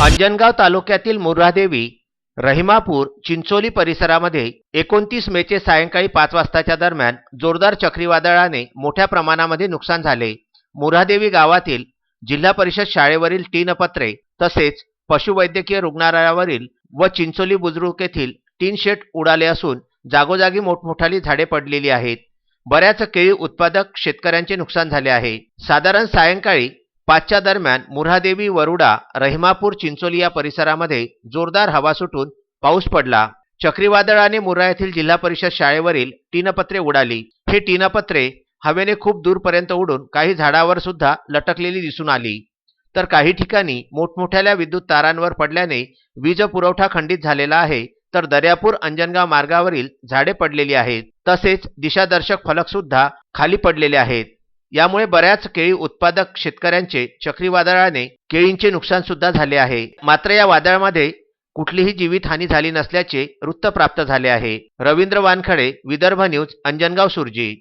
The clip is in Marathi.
अंजनगाव तालुक्यातील मुर्हादेवी रहिमापूर चिंचोली परिसरामध्ये एकोणतीस मेचे सायंकाळी पाच वाजताच्या दरम्यान जोरदार चक्रीवादळाने मोठ्या प्रमाणामध्ये नुकसान झाले. मुर्हादेवी गावातील जिल्हा परिषद शाळेवरील तीन पत्रे तसेच पशुवैद्यकीय रुग्णालयावरील व चिंचोली बुद्रुक येथील टीन शेट उडाले असून जागोजागी मोठमोठाली झाडे पडलेली आहेत. बऱ्याच केळी उत्पादक शेतकऱ्यांचे नुकसान झाले आहे. साधारण सायंकाळी पाचच्या दरम्यान मुरादेवी वरुडा रहिमापूर चिंचोली या परिसरामध्ये जोरदार हवा सुटून पाऊस पडला. चक्रीवादळाने मुर्रा येथील जिल्हा परिषद शाळेवरील टीनपत्रे उडाली. हे टीनपत्रे हवेने खूप दूरपर्यंत उडून काही झाडावर सुद्धा लटकलेली दिसून आली. तर काही ठिकाणी मोठमोठ्याल्या विद्युत तारांवर पडल्याने वीज पुरवठा खंडित झालेला आहे तर दर्यापूर अंजनगाव मार्गावरील झाडे पडलेली आहेत. तसेच दिशादर्शक फलक सुद्धा खाली पडलेले आहेत. यामुळे बऱ्याच केळी उत्पादक शेतकऱ्यांचे चक्रीवादळाने केळींचे नुकसान सुद्धा झाले आहे. मात्र या वादळामध्ये कुठलीही जीवितहानी झाली नसल्याचे वृत्त प्राप्त झाले आहे. रवींद्र वानखडे विदर्भ न्यूज अंजनगाव सुरजी.